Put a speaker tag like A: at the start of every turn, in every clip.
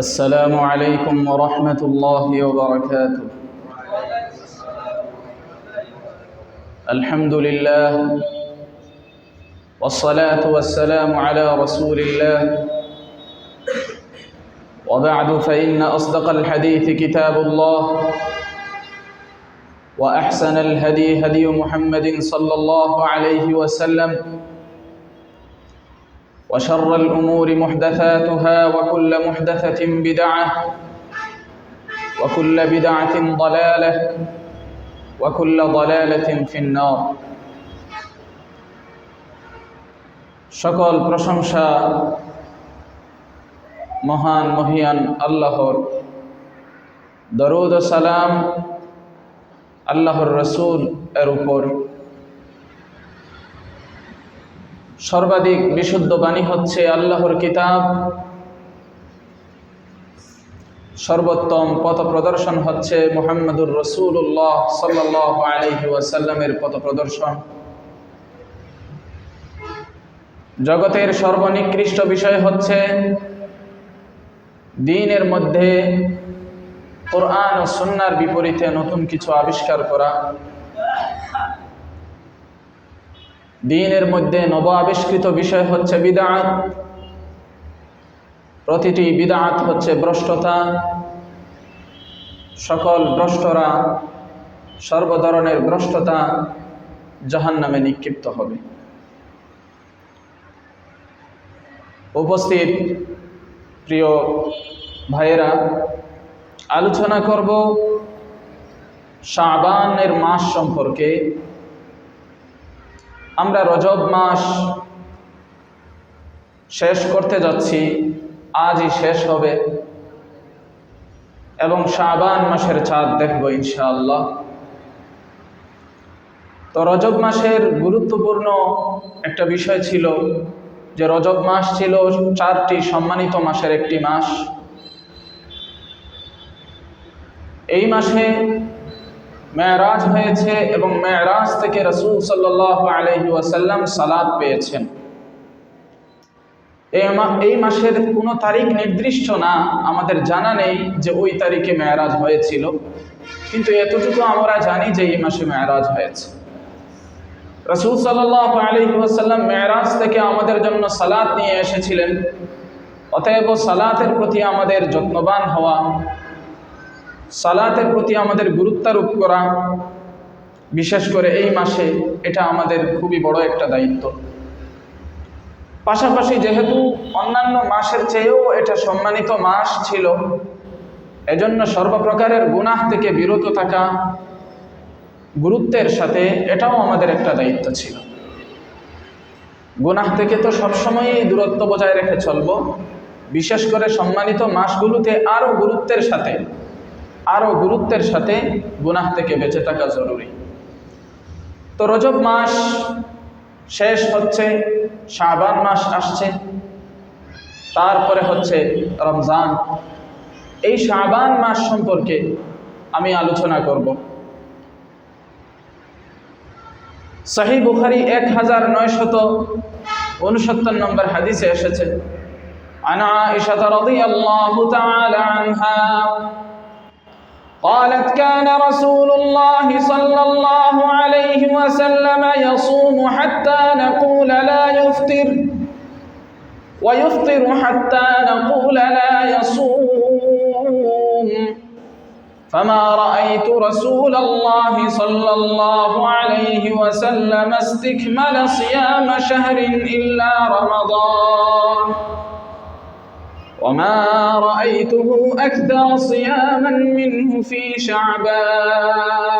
A: السلام عليكم ورحمة الله وبركاته. الحمد لله والصلاة والسلام على رسول الله. وبعد فإن أصدق الحديث كتاب الله وأحسن الهدي هدي محمد صلى الله عليه وسلم وشر الأمور محدثاتها وكل محدثة بدعة وكل بدعة ضلالة وكل ضلالة في النار সকল প্রশংসা মহান মহিয়ান আল্লাহর দরুদ ও সালাম আল্লাহর রসুল এর উপর সর্বাধিক বিশুদ্ধ বাণী হচ্ছে আল্লাহর কিতাব। সর্বোত্তম পথ প্রদর্শন হচ্ছে মোহাম্মদুর রসুল্লাহ সাল্লাহ আলহি ওয়াসাল্লামের পথ প্রদর্শন জগতের সর্বনিকৃষ্ট বিষয় হচ্ছে দিনের মধ্যে কোরআন ও সন্ন্যার বিপরীতে নতুন কিছু আবিষ্কার করা। দিনের মধ্যে নব আবিষ্কৃত বিষয় হচ্ছে বিদাত। প্রতিটি বিদাত হচ্ছে ভ্রষ্টতা। সকল ভ্রষ্টরা সর্বধরনের ভ্রষ্টতা জাহান নামে নিক্ষিপ্ত হবে। উপস্থিত প্রিয় ভাইয়েরা, আলোচনা করব শাবানের মাস সম্পর্কে। আমরা রজব মাস শেষ করতে যাচ্ছি, আজই শেষ হবে। এবং শাবান মাসের চাঁদ দেখব ইনশাআল্লাহ। তো রজব মাসের গুরুত্বপূর্ণ একটা বিষয় ছিল যে রজব মাস ছিল চারটি সম্মানিত মাসের একটি মাস। এই মাসে মেয়ারাজ হয়েছে এবং মেয়ারাজ থেকে রসুল সাল্লাহ আলহি ওয়াসাল্লাম সালাদ পেয়েছেন। এই মাসের কোনো তারিখ নির্দিষ্ট না, আমাদের জানা নেই যে ওই তারিখে মেয়ারাজ হয়েছিল। কিন্তু এতটুকু আমরা জানি যে এই মাসে মেয়ারাজ হয়েছে। রসুল সাল্লাহ আলহি ওয়াসাল্লাম মেয়ারাজ থেকে আমাদের জন্য সালাদ নিয়ে এসেছিলেন। অতএব সালাতের প্রতি আমাদের যত্নবান হওয়া সালাতের প্রতি আমাদের গুরুত্বারোপ করা, বিশেষ করে এই মাসে, এটা আমাদের খুবই বড় একটা দায়িত্ব। পাশাপাশি যেহেতু অন্যান্য মাসের চেয়েও এটা সম্মানিত মাস ছিল, এজন্য সর্বপ্রকারের গুনাহ থেকে বিরত থাকা গুরুত্বের সাথে এটাও আমাদের একটা দায়িত্ব ছিল। গুনাহ থেকে তো সবসময়ই দূরত্ব বজায় রেখে চলব, বিশেষ করে সম্মানিত মাসগুলোতে আরও গুরুত্বের সাথে। আরও গুরুত্বের সাথে গুনাহ থেকে বেঁচে থাকা জরুরি। তো রজব মাস শেষ হচ্ছে, শাবান মাস আসছে, তারপরে হচ্ছে রমজান। এই শাবান মাস সম্পর্কে আমি আলোচনা করব। সাহি বুখারি এক হাজার নয়শত উনসত্তর নম্বর হাদিসে এসেছে, আনা ইশাত তাআলা আনহা قالت كان رسول الله صلى الله عليه وسلم يصوم حتى نقول لا يفطر ويفطر حتى نقول لا يصوم. فما رأيت رسول الله صلى الله عليه وسلم استكمل صيام شهر إلا رمضان. وما رأيته أكثر صياما منه في شعبان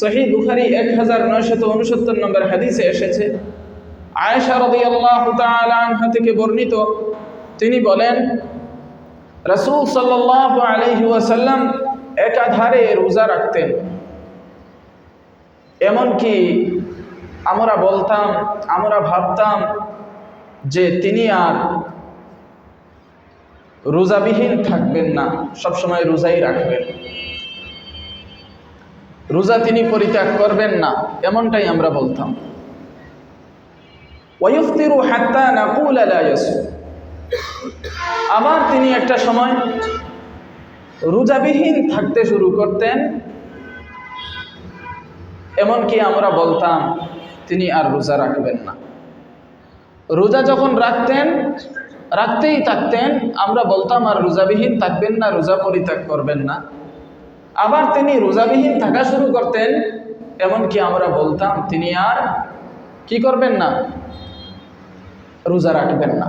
A: সহি বুখারি এক হাজার নয়শত উনসত্তর নম্বর হাদিসে এসেছে আয়েশা রদি আল্লাহ আনহা থেকে বর্ণিত তিনি বলেন রসুল সাল্লাহ আলহি ওয়াসাল্লাম একাধারে রোজা রাখতেন এমনকি আমরা বলতাম আমরা ভাবতাম যে তিনি আর রোজাবিহীন থাকবেন না, সবসময় রোজাই রাখবেন। রোজা তিনি পরিত্যাগ করবেন না, এমনটাই আমরা বলতাম। ওয়ুফতিরু হাত্তা নাকুল আলা ইয়াসু আবার তিনি একটা সময় রোজাবিহীন থাকতে শুরু করতেন, এমনকি আমরা বলতাম, তিনি আর রোজা রাখবেন না। রোজা যখন রাখতেন, রাখতেই থাকতেন, আমরা বলতাম, আর রোজাবিহীন থাকবেন না, রোজা পরিত্যাগ করবেন না। আবার তিনি রোজাবিহীন থাকা শুরু করতেন, এমনকি আমরা বলতাম, তিনি আর কি করবেন না? রোজা রাখবেন না।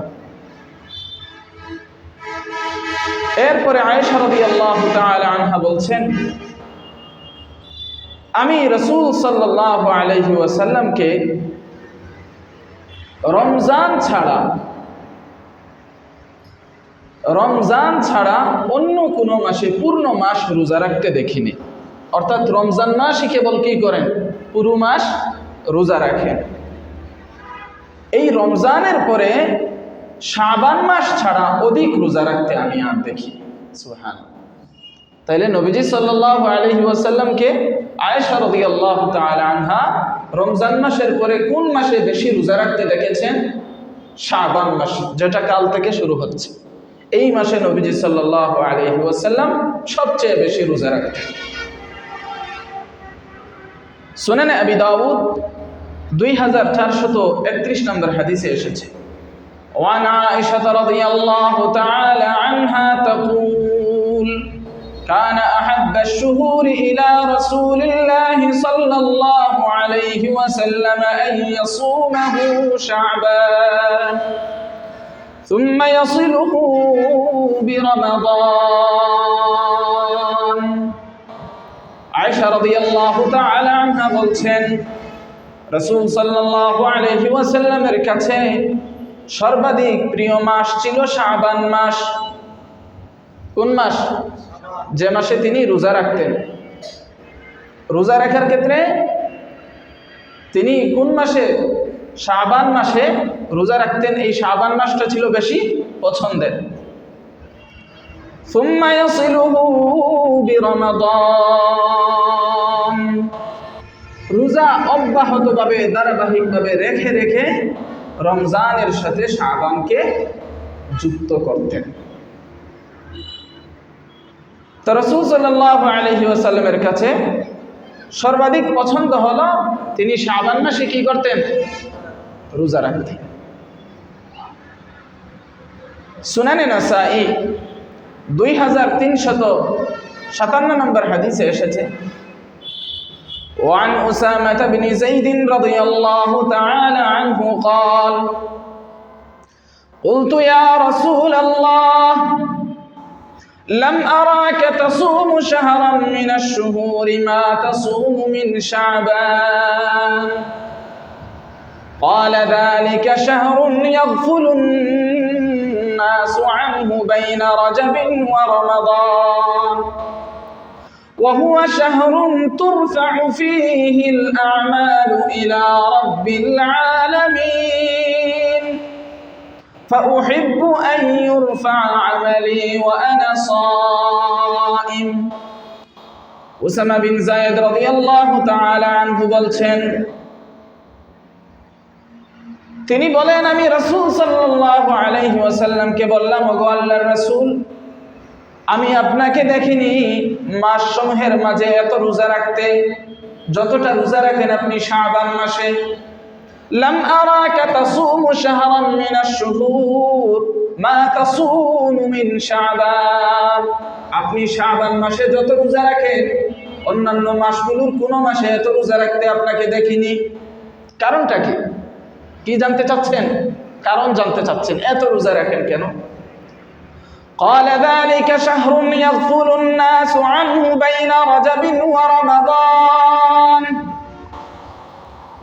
A: এরপরে আয়েশা রবি আল্লাহ আনহা বলছেন, আমি রসুল সাল্লাহ আলহি ওয়াসাল্লামকে রমজান ছাড়া রমজান ছাড়া অন্য কোনো মাসে পূর্ণ মাস রোজা রাখতে দেখিনি। অর্থাৎ রমজান মাসই কেবল কি করেন? পুরো মাস রোজা রাখেন। এই রমজানের পরে শাবান মাস ছাড়া অধিক রোজা রাখতে আমি আর দেখি। সুহান তাইলে নবীজি সাল্লাহ আলহি ওয়াসাল্লামকে আল্লাহ আনহা রমজান মাসের পরে কোন মাসে বেশি রোজা রাখতে দেখেছেন? শাহবান মাস, যেটা কাল থেকে শুরু হচ্ছে। এই মাসে নবীজি সাল্লাহ আলহিউসাল্লাম সবচেয়ে বেশি রোজা রাখতেন। শোনেন আবি দাউদ দুই হাজার চারশত একত্রিশ নম্বর হাদিসে এসেছে। ওয়ানা ইশাত রাদিয়াল্লাহু كان أحب الشهور إلى رسول الله صلى الله عليه وسلم أن يصومه شعبان ثم يصله برمضان عائشة رضي الله تعالى عنها বলছেন রসুল সাল্লাল্লাহু আলাইহি ওয়াসাল্লামের কাছে সর্বাধিক প্রিয় মাস ছিল শাবান মাস কোন মাস যে মাসে তিনি রোজা রাখতেন। রোজা রাখার ক্ষেত্রে তিনি কোন মাসে? শাবান মাসে রোজা রাখতেন। এই শাবান মাসটা ছিল বেশি পছন্দের। রোজা অব্যাহতভাবে, ধারাবাহিকভাবে রেখে রেখে রমজানের সাথে শাবানকে যুক্ত করতেন। তো রসুল সাল্লাহ আলহি আসাল্লামের কাছে সর্বাধিক পছন্দ হলো তিনি শাবান মাসে কি করতেন রোজা রাখতেন সুনানে নাসাই দুই হাজার তিনশত সাতান্ন নম্বর হাদিসে এসেছে وعن أسامة بن زيد رضي الله تعالى عنه قال قلت يا رسول الله لم أراك تصوم شهرا من الشهور ما تصوم من شعبان. قال ذلك شهر يغفل الناس عنه بين رجب ورمضان. وهو شهر ترفع فيه الأعمال إلى رب العالمين. فأحب أن يرفع عملي وأنا صائم উসামা বিন জায়েদ রাদিয়াল্লাহু তাআলা আনহু বলছেন তিনি বলেন আমি রাসূল সাল্লাল্লাহু আলাইহি ওয়াসাল্লামকে বললাম ওগো আল্লাহর রাসূল আমি আপনাকে দেখিনি মাস সমূহের মাঝে এত রোজা রাখতে যতটা রোজা রাখেন আপনি শাবান মাসে লাম আরাকা তাসুমু শাহরান মিন আশ-শুহুর মা তাসুমু মিন শাবান আপনি শাবান মাসে যত রোজা রাখেন অন্যান্য মাসগুলোর কোনো মাসে এত রোজা রাখতে আপনাকে দেখিনি কারণটা কি কি জানতে চাচ্ছেন কারণ জানতে চাচ্ছেন এত রোজা রাখেন কেন قال ذلك شهر يغفل الناس عنه بين رجب ورمضان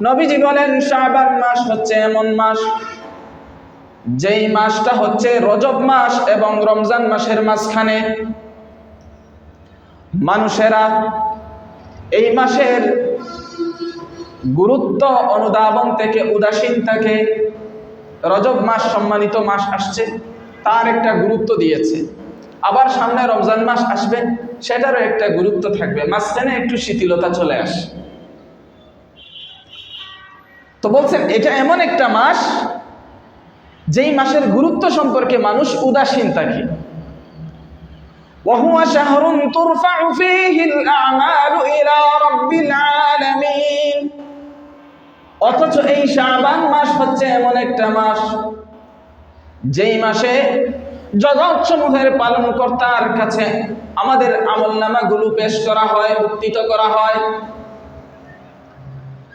A: নবীজি বলেন শাবান মাস হচ্ছে এমন মাস, যেই মাসটা হচ্ছে রজব মাস এবং রমজান মাসের মাঝখানে। মানুষেরা এই মাসের গুরুত্ব অনুধাবন থেকে উদাসীন থাকে। রজব মাস সম্মানিত মাস আসছে, তার একটা গুরুত্ব দিয়েছে। আবার সামনে রমজান মাস আসবে, সেটারও একটা গুরুত্ব থাকবে, মাঝখানে একটু শিথিলতা চলে আসে। তো বলছেন এটা এমন একটা মাস যেই মাসের গুরুত্ব সম্পর্কে মানুষ উদাসীন থাকে وهو شهر ترفع فيه الأعمال إلى رب العالمين অথচ এই শাবান মাস হচ্ছে এমন একটা মাস যেই মাসে জগৎসমূহের পালন কর্তার কাছে আমাদের আমল নামাগুলো পেশ করা হয় উত্থিত করা হয়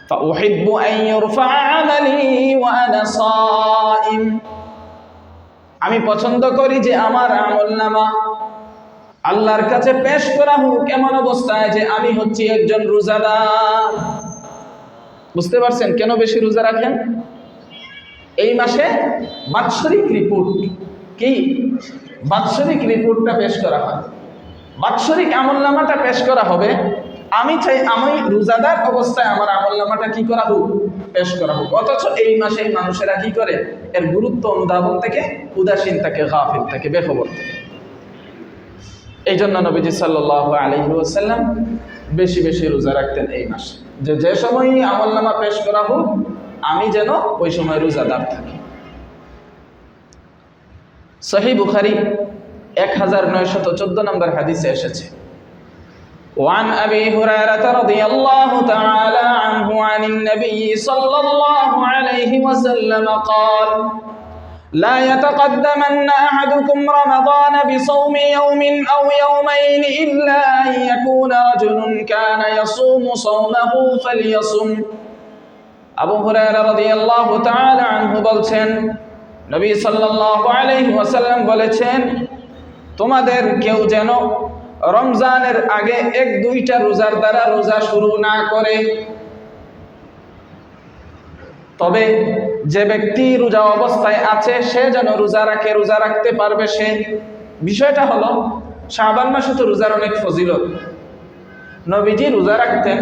A: فأحب أن يرفع عملي وأنا صائم আমি পছন্দ করি যে আমার আমল নামা আল্লাহর কাছে পেশ করা হোক এমন অবস্থায় যে আমি হচ্ছি একজন রোজাদার বুঝতে পারছেন কেন বেশি রোজা রাখেন এই মাসে বাৎসরিক রিপোর্ট কি বাৎসরিক রিপোর্টটা পেশ করা হয় বাৎসরিক আমলনামাটা পেশ করা হবে আমি চাই, আমি রোজাদার অবস্থায় আমার আমলনামাটা কি করা হোক, পেশ করা হোক। অথচ এই মাসে মানুষেরা কি করে? এর গুরুত্ব অনুধাবন থেকে, উদাসীন থাকে, গাফিল থাকে, বেখবর থাকে। এই জন্য নবীজি সাল্লাহ আলহি ওসাল্লাম বেশি বেশি রোজা রাখতেন এই মাসে। যে যে সময় আমলনামা পেশ করা হোক, আমি যেন ওই সময় রোজাদার থাকি। সহি বুখারি এক হাজার নয়শত চোদ্দ নম্বর হাদিসে এসেছে। وعن أبي هريرة رضي الله تعالى عنه عن النبي صلى الله عليه وسلم قال لا يتقدمن أحدكم رمضان بصوم يوم أو يومين إلا أن يكون رجل كان يصوم صومه فليصم আবু হুরায়রা রাদিয়াল্লাহু তাআলা আনহু বলছেন নবী সাল্লাল্লাহু আলাইহি ওয়াসাল্লাম বলেছেন তোমাদের কেউ যেন রমজানের আগে এক দুইটা রোজার দ্বারা রোজা শুরু না করে। তবে যে ব্যক্তি রোজা অবস্থায় আছে, সে যেন রোজা রাখে, রোজা রাখতে পারবে সে। বিষয়টা হলো, শাবান মাসে তো রোজার অনেক ফজিলত। নবীজি রোজা রাখতেন,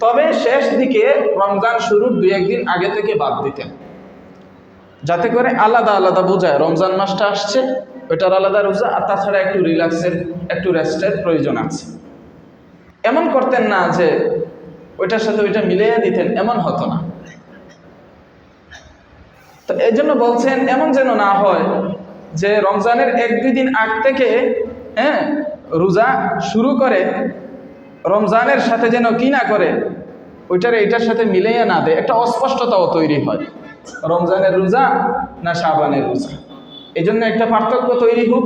A: তবে শেষ দিকে রমজান শুরুর দুই একদিন আগে থেকে বাদ দিতেন। যাতে করে আলাদা আলাদা বোঝায়, রমজান মাসটা আসছে ওইটার আলাদা রোজা, আর তাছাড়া একটু রিল্যাক্সের, একটু রেস্টের প্রয়োজন আছে। এমন করতেন না যে ওইটার সাথে ওইটা মিলিয়ে দিতেন, এমন হতো না। তো এই জন্য বলছেন, এমন যেন না হয় যে রমজানের এক দুই দিন আগ থেকে হ্যাঁ রোজা শুরু করে, রমজানের সাথে যেন কি না করে, ওইটার এইটার সাথে মিলাইয়া না দেয়। একটা অস্পষ্টতাও তৈরি হয়। রমজানের রোজা না শাবানের রোজা? এই জন্য একটা পার্থক্য তৈরি হোক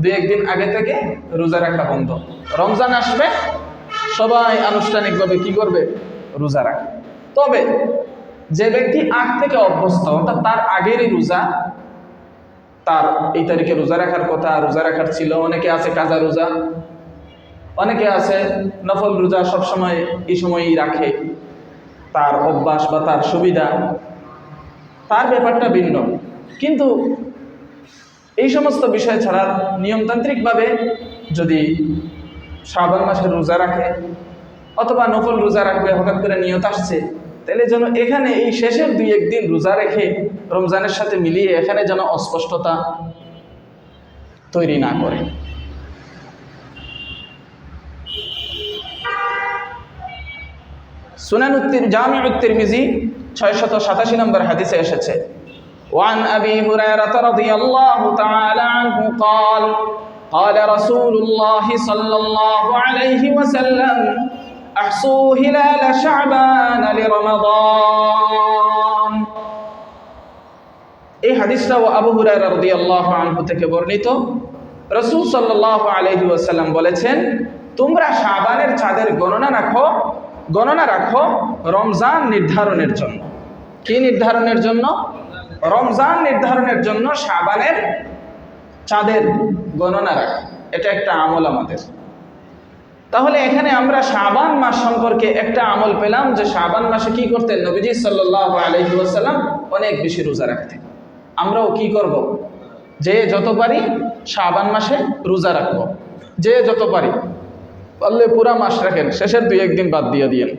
A: দু একদিন আগে থেকে রোজা রাখা বন্ধ। রমজান আসবে, সবাই আনুষ্ঠানিকভাবে কি করবে? রোজা রাখবে। তবে যে ব্যক্তি আগ থেকে অভ্যস্ত, অর্থাৎ তার আগেরই রোজা, তার এই তারিখে রোজা রাখার কথা, রোজা রাখার ছিল, অনেকে আছে কাজা রোজা, অনেকে আছে নফল রোজা সবসময় এই সময়ই রাখে। তার অভ্যাস বা তার সুবিধা, তার ব্যাপারটা ভিন্ন। কিন্তু এই সমস্ত বিষয় ছাড়া নিয়মতান্ত্রিকভাবে যদি শ্রাবণ মাসের রোজা রাখে অথবা নকল রোজা রাখবে, হঠাৎ করে নিয়ত আসছে, তাহলে যেন এখানে এই শেষের দুই একদিন রোজা রেখে রমজানের সাথে মিলিয়ে এখানে যেন অস্পষ্টতা তৈরি না করে। সুনান উত্তির জামি উত্তিরমিজি ছয়শত সাতাশি নম্বর হাদিসে এসেছে। وعن أبي هريرة رضي الله تعالى عنه قال قال رسول الله صلى الله عليه وسلم أحصوا هلال شعبان لرمضان এই হাদিসটাও আবু হুরায়রা রাদিয়াল্লাহু আনহু থেকে বর্ণিত রসুল সাল্লাল্লাহু আলাইহি ওয়াসাল্লাম বলেছেন তোমরা শাবানের চাঁদের গণনা রাখো গণনা রাখো রমজান নির্ধারণের জন্য কি নির্ধারণের জন্য রমজান নির্ধারণের জন্য সাবানের চাঁদের গণনা রাখা। এটা একটা আমল আমাদের। তাহলে এখানে আমরা শাবান মাস সম্পর্কে একটা আমল পেলাম যে শাবান মাসে কি করতেন নবীজি সাল্লাহ আলহিহাসাল্লাম অনেক বেশি রোজা রাখতেন আমরাও কি করব। যে যত পারি শাবান মাসে রোজা রাখব। যে যত পারি। পারলে পুরা মাস রাখেন, শেষের দুই একদিন বাদ দিয়ে দিয়েন।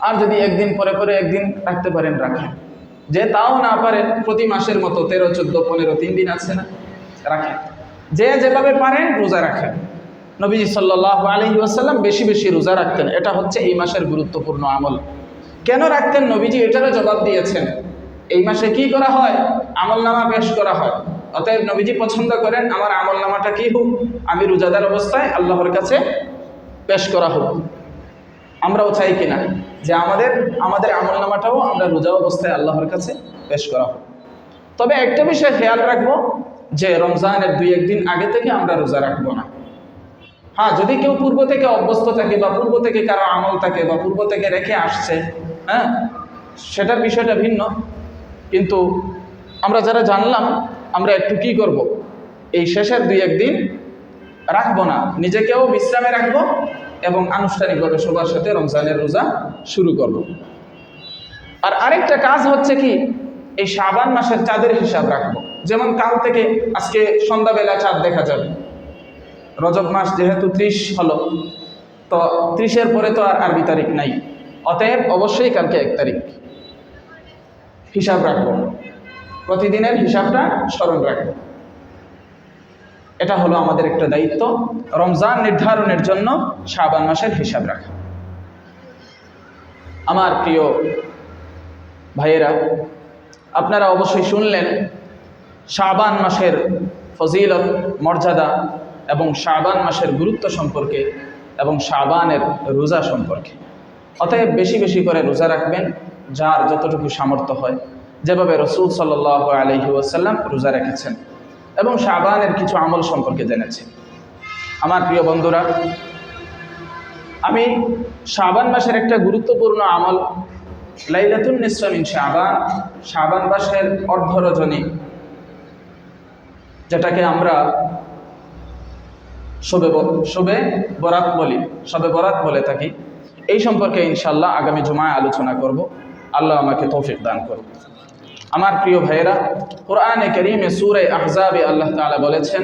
A: আর যদি একদিন পরে পরে একদিন রাখতে পারেন, রাখেন। যে তাও না পারেন, প্রতি মাসের মতো তেরো, চোদ্দ, পনেরো, তিন দিন আছে না? রাখেন। যে যেভাবে পারেন, রোজা রাখেন। নবীজি সাল্লাহ আলহি আসাল্লাম বেশি বেশি রোজা রাখতেন। এটা হচ্ছে এই মাসের গুরুত্বপূর্ণ আমল। কেন রাখতেন? নবীজি এটারও জবাব দিয়েছেন। এই মাসে কি করা হয়? আমল নামা পেশ করা হয়। অতএব নবীজি পছন্দ করেন, আমার আমল নামাটা কি হোক? আমি রোজাদার অবস্থায় আল্লাহর কাছে পেশ করা হোক। আমরাও চাই কিনা যে আমাদের আমাদের আমল নামাটাও আমরা রোজা অবস্থায় আল্লাহর কাছে পেশ করা হোক। তবে একটা বিষয় খেয়াল রাখব যে রমজানের দুই একদিন আগে থেকে আমরা রোজা রাখব না। হ্যাঁ যদি কেউ পূর্ব থেকে অভ্যস্ত থাকে বা পূর্ব থেকে কারও আমল থাকে বা পূর্ব থেকে রেখে আসছে হ্যাঁ সেটার বিষয়টা ভিন্ন। কিন্তু আমরা যারা জানলাম, আমরা একটু কি করব। এই শেষের দুই একদিন রাখব না। নিজেকেও বিশ্রামে রাখব এবং আনুষ্ঠানিকভাবে সবার সাথে রমজানের রোজা শুরু করব। আর আরেকটা কাজ হচ্ছে কি, এই শাবান মাসের চাঁদের হিসাব রাখব। যেমন কাল থেকে আজকে সন্ধ্যাবেলা চাঁদ দেখা যাবে। রজব মাস যেহেতু ত্রিশ হলো, তো ত্রিশের পরে তো আর আরবি তারিখ নাই। অতএব অবশ্যই কালকে এক তারিখ হিসাব রাখব। প্রতিদিনের হিসাবটা স্মরণ রাখব। এটা হলো আমাদের একটা দায়িত্ব। রমজান নির্ধারণের জন্য শাবান মাসের হিসাব রাখা। আমার প্রিয় ভাইয়েরা, আপনারা অবশ্যই শুনলেন, শাবান মাসের ফজিলত, মর্যাদা এবং শাবান মাসের গুরুত্ব সম্পর্কে এবং শাবানের রোজা সম্পর্কে। অতএব বেশি বেশি করে রোজা রাখবেন, যার যতটুকু সামর্থ্য হয়। যেভাবে রসুল সাল্লাহ আলহি ওয়াসাল্লাম রোজা রেখেছেন। এবং শাবানের কিছু আমল সম্পর্কে জেনেছি। আমার প্রিয় বন্ধুরা, আমি শাবান মাসের একটা গুরুত্বপূর্ণ আমল, লাইলাতুন নিসমিন শাবান শাবান মাসের অর্ধ রজনী যেটাকে আমরা শোবে শোবে বরাত বলি, শবে বরাত বলে থাকি। এই সম্পর্কে ইনশাল্লাহ আগামী জুমায় আলোচনা করব। আল্লাহ আমাকে তৌফিক দান করুন আমার প্রিয় ভাইয়েরা কোরআনে করিমে সুরে আহজাবে আল্লাহ তাআলা বলেছেন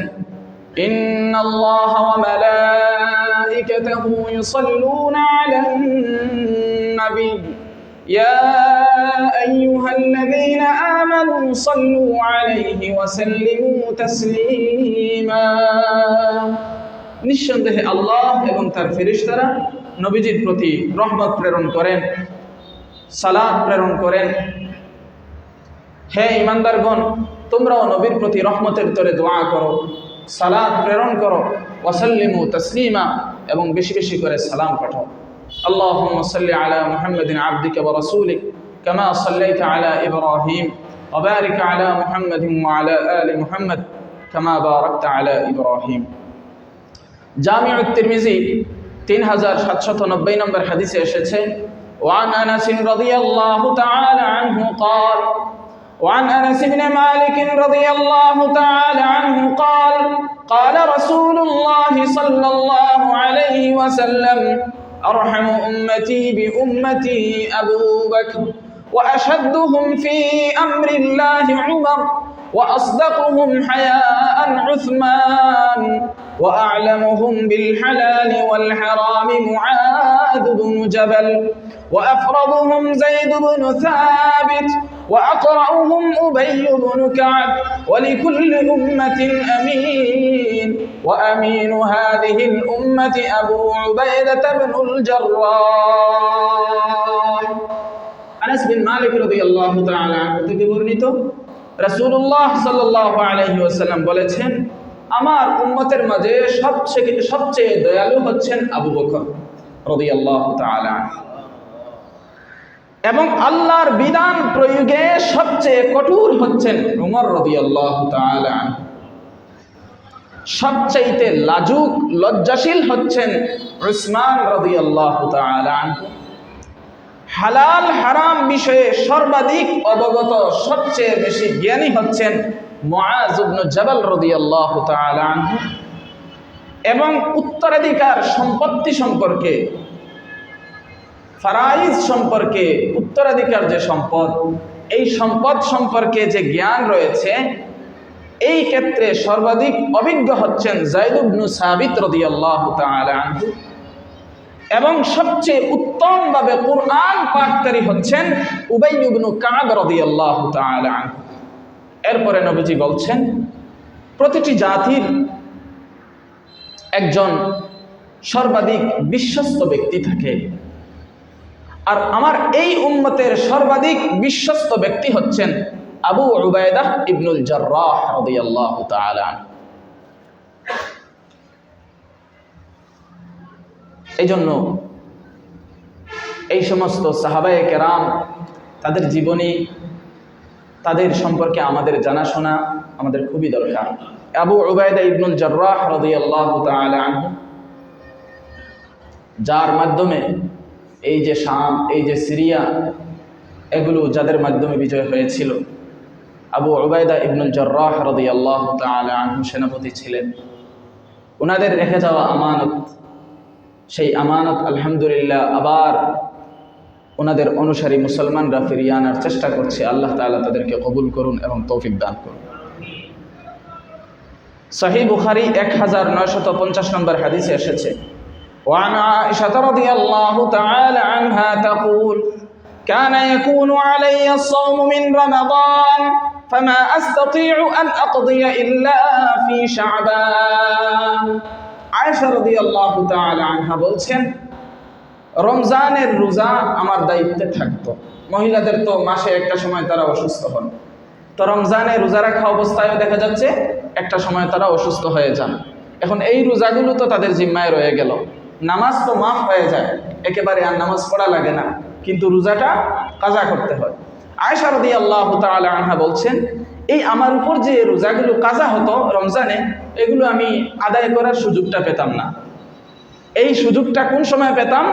A: إن الله وملائكته يصلون على النبي يا أيها الذين آمنوا صلوا عليه وسلموا تسليما নিঃসন্দেহে আল্লাহ এবং তার ফেরিস্তারা নবীজির প্রতি রহমত প্রেরণ করেন সালাদ প্রেরণ করেন হে ইমানদারগণ তোমরাও নবীর প্রতি রহমতের তরে দোয়া করো সালাদ প্রেরণ করো ওয়াসাল্লিমু তসলিমা এবং বেশি বেশি করে সালাম পাঠাও اللهم صل على محمد عبدك ورسولك كما صليت على إبراهيم وبارك على محمد وعلى آل محمد كما باركت على إبراهيم জামিউ তিরমিজি তিন হাজার সাতশত নব্বই নম্বর হাদিসে এসেছে وعن أنس رضي الله تعالى عنه قال وعن أنس بن مالك رضي الله تعالى عنه قال قال رسول الله صلى الله عليه وسلم أرحم أمتي بأمتي أبو بكر وأشدهم في أمر الله عمر وأصدقهم حياء عثمان وأعلمهم بالحلال والحرام معاذ بن جبل وأفرضهم زيد بن ثابت وأقرأهم أبي بن كعب ولكل أمة أمين وأمين هذه الأمة أبو عبيدة بن الجراح আনাস বিন মালিক রাদিয়াল্লাহু তাআলা আনহু থেকে বর্ণিত রাসূলুল্লাহ সাল্লাল্লাহু আলাইহি ওয়াসাল্লাম বলেছেন আমার উম্মতের মাঝে সবচেয়ে সবচেয়ে দয়ালু হচ্ছেন আবু বকর রাদিয়াল্লাহু তাআলা আনহু এবং আল্লাহর বিধান প্রয়োগে সবচেয়ে কঠোর হচ্ছেন উমর তাআলা আনহু। সবচাইতে লাজুক, লজ্জাশীল হচ্ছেন উসমান তাআলা আনহু। হালাল হারাম বিষয়ে সর্বাধিক অবগত সবচেয়ে বেশি জ্ঞানী হচ্ছেন মুআজ ইবনে জাবাল তাআলা আনহু। এবং উত্তরাধিকার সম্পত্তি সম্পর্কে ফারাইজ সম্পর্কে উত্তরাধিকার যে সম্পদ, এই সম্পদ সম্পর্কে যে জ্ঞান রয়েছে, এই ক্ষেত্রে সর্বাধিক অভিজ্ঞ হচ্ছেন জাইদুবনু সাবিত রদিয়াল্লাহু আনহু এবং সবচেয়ে উত্তমভাবে কোরআন পাঠকারী হচ্ছেন উবাইবনু কাব রদিয়াল্লাহু আনহু। এরপরে নবীজি বলছেন, প্রতিটি জাতির একজন সর্বাধিক বিশ্বস্ত ব্যক্তি থাকে। আর আমার এই উম্মতের সর্বাধিক বিশ্বস্ত ব্যক্তি হচ্ছেন আবু উবায়দাহ ইবনুল জার্রাহ। এই জন্য এই সমস্ত সাহাবায়ে কেরাম, তাদের জীবনী, তাদের সম্পর্কে আমাদের জানাশোনা আমাদের খুবই দরকার আবু উবায়দা ইবনুল জার্রাহ রাদিয়াল্লাহু তাআলা যার মাধ্যমে এই যে শাম, এই যে সিরিয়া, এগুলো যাদের মাধ্যমে বিজয় হয়েছিল। আবু উবায়দা ইবনুল জার্রাহ রাদিয়াল্লাহু তাআলা আনহু সেনাপতি ছিলেন। ওনাদের রেখে যাওয়া আমানত, সেই আমানত আলহামদুলিল্লাহ আবার ওনাদের অনুসারী মুসলমানরা ফিরিয়ে আনার চেষ্টা করছে। আল্লাহ তাআলা তাদেরকে কবুল করুন এবং তৌফিক দান করুন। সহি বুখারি এক হাজার নয়শত পঞ্চাশ নম্বর হাদিসে এসেছে وعن عائشة رضي الله تعالى عنها تقول كان يكون علي الصوم من رمضان فما أستطيع أن أقضي إلا في شعبان عائشة رضي الله تعالى عنها বলছেন রমজানের রোজা আমার দায়িত্বে থাকতো মহিলাদের তো মাসে একটা সময় তারা অসুস্থ হন তো রমজানে রোজা রাখা অবস্থায়ও দেখা যাচ্ছে একটা সময় তারা অসুস্থ হয়ে যান এখন এই রোজাগুলো তো তাদের জিম্মায় রয়ে গেল নামাজ তো মাফ হয়ে যায়, একেবারে আর নামাজ পড়া লাগে না, কিন্তু রোজাটা কাজা করতে হয়। আয়সা রদি আল্লাহ আনহা বলছেন, এই আমার উপর যে রোজাগুলো কাজা হতো রমজানে, এগুলো আমি আদায় করার সুযোগটা পেতাম না। এই সুযোগটা কোন সময় পেতাম?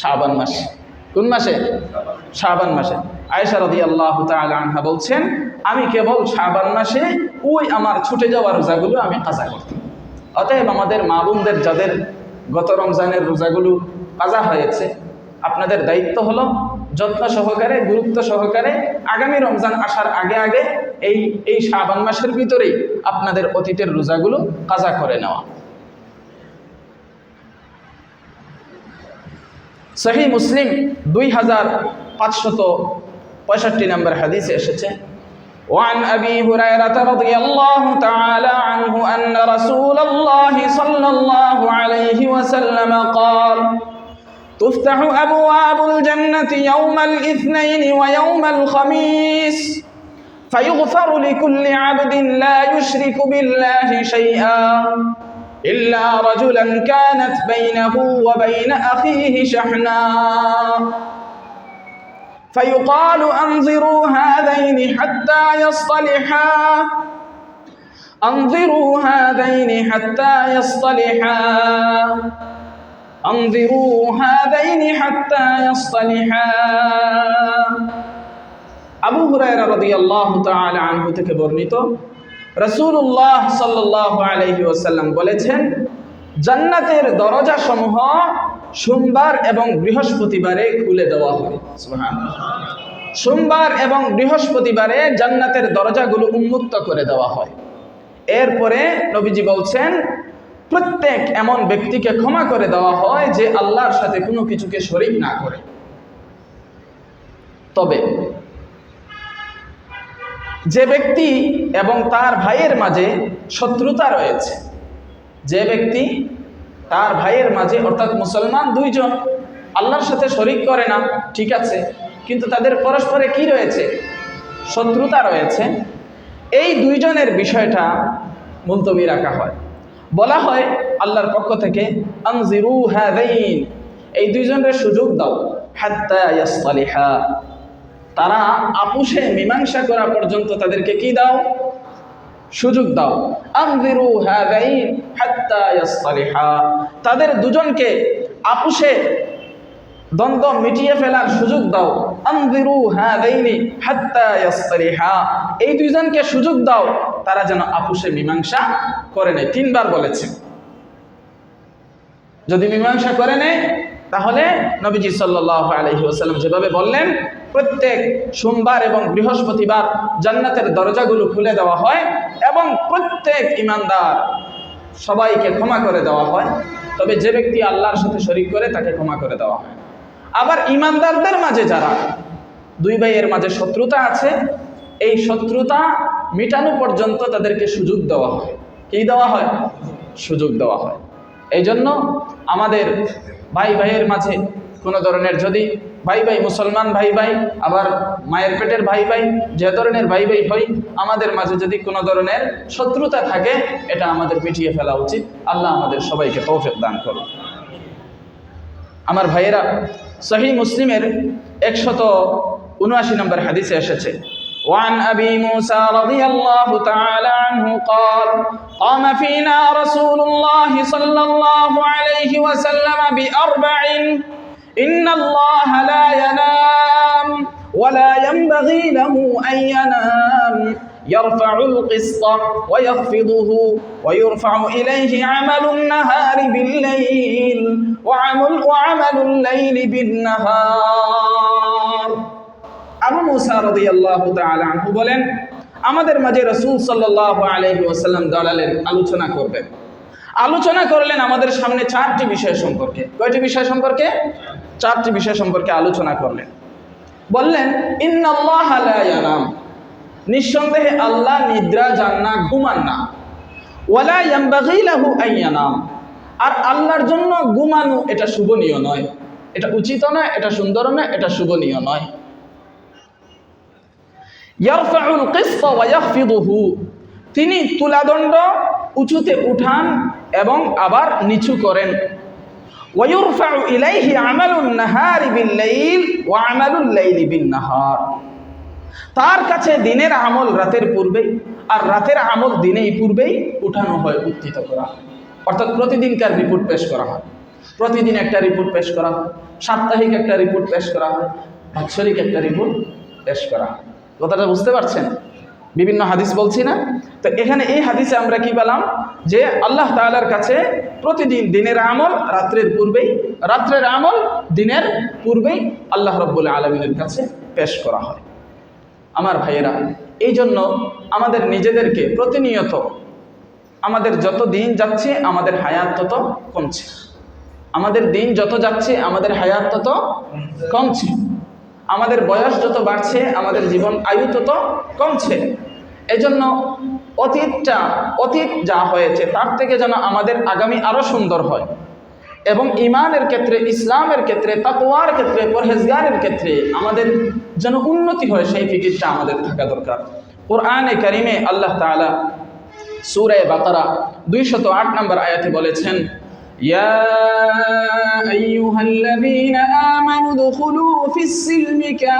A: শাবান মাসে। কোন মাসে? শাবান মাসে। আয়েশা রদি আল্লাহ আনহা বলছেন, আমি কেবল শাবান মাসে ওই আমার ছুটে যাওয়া রোজাগুলো আমি কাজা করতাম। অতএব আমাদের মা বোনদের, যাদের গত রমজানের রোজাগুলো কাজা হয়েছে। আপনাদের দায়িত্ব হলো যত্ন সহকারে, গুরুত্ব সহকারে আগামী রমজান আসার আগে আগে এই এই শাবান মাসের ভিতরেই আপনাদের অতীতের রোজাগুলো কাজা করে নেওয়া। সহি মুসলিম দুই হাজার পাঁচশত পঁয়ষট্টি নম্বর হাদিসে এসেছে وعن أبي هريرة رضي الله تعالى عنه أن رسول الله صلى الله عليه وسلم قال تفتح أبواب الجنة يوم الاثنين ويوم الخميس فيغفر لكل عبد لا يشرك بالله شيئا إلا رجلا كانت بينه وبين أخيه شحناء. فيقال أنظروا هذين حتى يصطلحا أنظروا هذين حتى يصطلحا أنظروا هذين حتى يصطلحا আবু হুরায়রা রাদিয়াল্লাহু তাআলা আনহু থেকে বর্ণিত রাসূলুল্লাহ সাল্লাল্লাহু আলাইহি ওয়াসাল্লাম বলেছেন জান্নাতের দরজা সমূহ সোমবার এবং বৃহস্পতিবারে খুলে দেওয়া হয় সোমবার এবং বৃহস্পতিবারে জান্নাতের দরজাগুলো উন্মুক্ত করে দেওয়া হয়। এরপরে নবীজি বলছেন, প্রত্যেক এমন ব্যক্তিকে ক্ষমা করে দেওয়া হয় যে আল্লাহর সাথে কোনো কিছুকে শরীক না করে। তবে যে ব্যক্তি এবং তার ভাইয়ের মাঝে শত্রুতা রয়েছে, যে ব্যক্তি তার ভাইয়ের মাঝে, অর্থাৎ মুসলমান দুইজন, আল্লাহর সাথে শরিক করে না, ঠিক আছে, কিন্তু তাদের পরস্পরে কি রয়েছে? শত্রুতা রয়েছে। এই দুইজনের বিষয়টা মুলতবি রাখা হয়। বলা হয়, আল্লাহর পক্ষ থেকে, আনজিরু হাদাইন এই দুইজনের সুযোগ দাও ইয়াসতালিহা তারা আপুষে মীমাংসা করা পর্যন্ত তাদেরকে কি দাও? সুযোগ দাও। আনজিরু হাদাইন হাত্তা তাদের দুজনকে আপুষে দ্বন্দ্ব মিটিয়ে ফেলার সুযোগ দাও। আনজিরু হাদাইনি হাত্তা এই দুইজনকে সুযোগ দাও, তারা যেন আপুষে মীমাংসা করে নেয়। তিনবার বলেছেন যদি মীমাংসা করে নেয় তাহলে নবীজি সাল্লাহ আলহি ওসাল্লাম যেভাবে বললেন, প্রত্যেক সোমবার এবং বৃহস্পতিবার জান্নাতের দরজাগুলো খুলে দেওয়া হয় এবং প্রত্যেক ইমানদার সবাইকে ক্ষমা করে দেওয়া হয়। তবে যে ব্যক্তি আল্লাহর সাথে শরিক করে, তাকে ক্ষমা করে দেওয়া হয়। আবার ইমানদারদের মাঝে যারা, দুই ভাইয়ের মাঝে শত্রুতা আছে, এই শত্রুতা মিটানো পর্যন্ত তাদেরকে সুযোগ দেওয়া হয়। কি দেওয়া হয়? সুযোগ দেওয়া হয়। এই জন্য আমাদের ভাই ভাইয়ের মাঝে কোনো ধরনের যদি ভাই ভাই মুসলমান ভাই ভাই, আবার মায়ের পেটের ভাই ভাই, যে ধরনের ভাই ভাই হই আমাদের মাঝে যদি কোনো ধরনের শত্রুতা থাকে, এটা আমাদের মিটিয়ে ফেলা উচিত। আল্লাহ আমাদের সবাইকে তৌফিক দান করুন। আমার ভাইয়েরা সহি মুসলিমের একশত উনআশি নম্বর হাদিসে এসেছে وعن أبي موسى رضي الله تعالى عنه قال قام فينا رسول الله صلى الله عليه وسلم بأربع إن الله لا ينام ولا ينبغي له أن ينام. يرفع القسط ويخفضه ويرفع إليه عمل النهار بالليل وعمل, وعمل الليل بالنهار. আবু মুসা রাদিয়াল্লাহু তাআলা আনহু বলেন, আমাদের মাঝে রাসূল সাল্লাল্লাহু আলাইহি ওয়াসাল্লাম দাঁড়ালেন আলোচনা করবেন। আলোচনা করলেন আমাদের সামনে চারটি বিষয় সম্পর্কে। কয়টি বিষয় সম্পর্কে? চারটি বিষয় সম্পর্কে আলোচনা করলেন। বললেন, ইন্নাল্লাহা লা ইয়ানাম। নিঃসন্দেহে আল্লাহ নিদ্রা যান না ঘুমান না। ওয়ালা ইয়ামবাগি লাহু আন ইয়ানাম। আর আল্লাহর জন্য ঘুমানো এটা শুভনীয় নয়। এটা উচিত নয়, এটা সুন্দর নয়, এটা শুভনীয় নয়। ইয়ারফাউল কিসত তিনি তুলাদণ্ড উঁচুতে উঠান এবং আবার নিচু করেন। ওয়ায়ুরফাউ ইলাইহি আমালুন নাহারি বিল ওয়া আমালুল লাইলি বিন নাহার। তার কাছে দিনের আমল রাতের পূর্বেই আর রাতের আমল দিনেই পূর্বেই উঠানো হয় উত্থিত করা। হয় অর্থাৎ প্রতিদিনকার রিপোর্ট পেশ করা হয়। প্রতিদিন একটা রিপোর্ট পেশ করা হয়, সাপ্তাহিক একটা রিপোর্ট পেশ করা হয়, বাৎসরিক একটা রিপোর্ট পেশ করা হয়। কথাটা বুঝতে পারছেন? বিভিন্ন হাদিস বলছি না? তো এখানে এই হাদিসে আমরা কি পেলাম? যে আল্লাহ তাআলার কাছে প্রতিদিন দিনের আমল, রাত্রের পূর্বেই, রাত্রের আমল দিনের পূর্বেই আল্লাহ রব্বুল আলমিনের কাছে পেশ করা হয়। আমার ভাইয়েরা এই জন্য আমাদের নিজেদেরকে প্রতিনিয়ত আমাদের যত দিন যাচ্ছে, আমাদের হায়াত তত কমছে। আমাদের দিন যত যাচ্ছে, আমাদের হায়াত তত কমছে। আমাদের বয়স যত বাড়ছে, আমাদের জীবন আয়ু তত কমছে। এজন্য অতীতটা, অতীত যা হয়েছে, তার থেকে যেন আমাদের আগামী আরও সুন্দর হয়। এবং ইমানের ক্ষেত্রে, ইসলামের ক্ষেত্রে, তাকওয়ার ক্ষেত্রে, পরহেজগারের ক্ষেত্রে আমাদের যেন উন্নতি হয়, সেই ফিকিরটা আমাদের থাকা দরকার। কোরআনে কারিমে আল্লাহ তাআলা সূরা বাকারা দুইশত আট নম্বর আয়াতে বলেছেন يا أيها الذين آمنوا ادخلوا في السلم كافة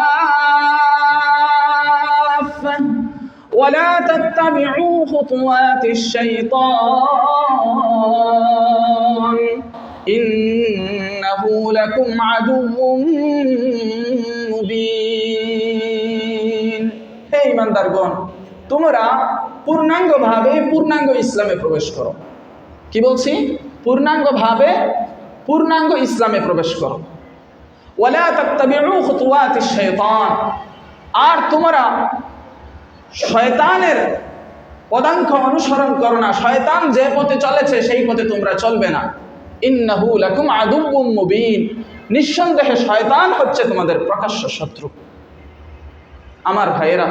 A: ولا تتبعوا خطوات الشيطان إنه لكم عدو مبين হে ইমানদারগণ তোমরা পূর্ণাঙ্গভাবে পূর্ণাঙ্গ ইসলামে প্রবেশ করো কি বলছি পূর্ণাঙ্গভাবে পূর্ণাঙ্গ ইসলামে প্রবেশ করো। ওয়ালা শাইতান আর তোমরা শয়তানের পদাঙ্ক অনুসরণ করো না। শয়তান যে পথে চলেছে, সেই পথে তোমরা চলবে না। ইন্নাহু আদুব্বুম মুবিন। নিঃসন্দেহে শয়তান হচ্ছে তোমাদের প্রকাশ্য শত্রু। আমার ভাইয়েরা,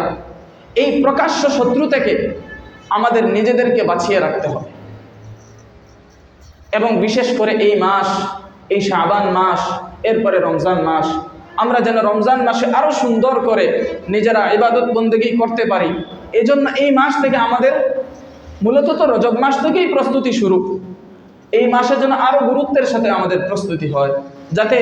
A: এই প্রকাশ্য শত্রু থেকে আমাদের নিজেদেরকে বাঁচিয়ে রাখতে হবে। এবং বিশেষ করে এই মাস, এই শাবান মাস, এরপরে রমজান মাস। আমরা যেন রমজান মাসে আরও সুন্দর করে নিজেরা ইবাদত বন্দেগী করতে পারি। এজন্য এই মাস থেকে আমাদের মূলত তো রজব মাস থেকেই প্রস্তুতি শুরু। এই মাসে যেন আরও গুরুত্বের সাথে আমাদের প্রস্তুতি হয়, যাতে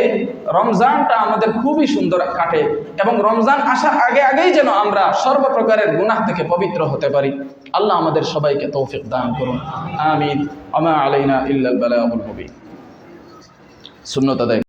A: রমজানটা আমাদের খুবই সুন্দর কাটে এবং রমজান আসার আগে আগেই যেন আমরা সর্বপ্রকারের গুনাহ থেকে পবিত্র হতে পারি। আল্লাহ আমাদের সবাইকে তৌফিক দান করুন। আমিন। আমা আলাইনা ইল্লাল বালাগুল মুবিন। দেয়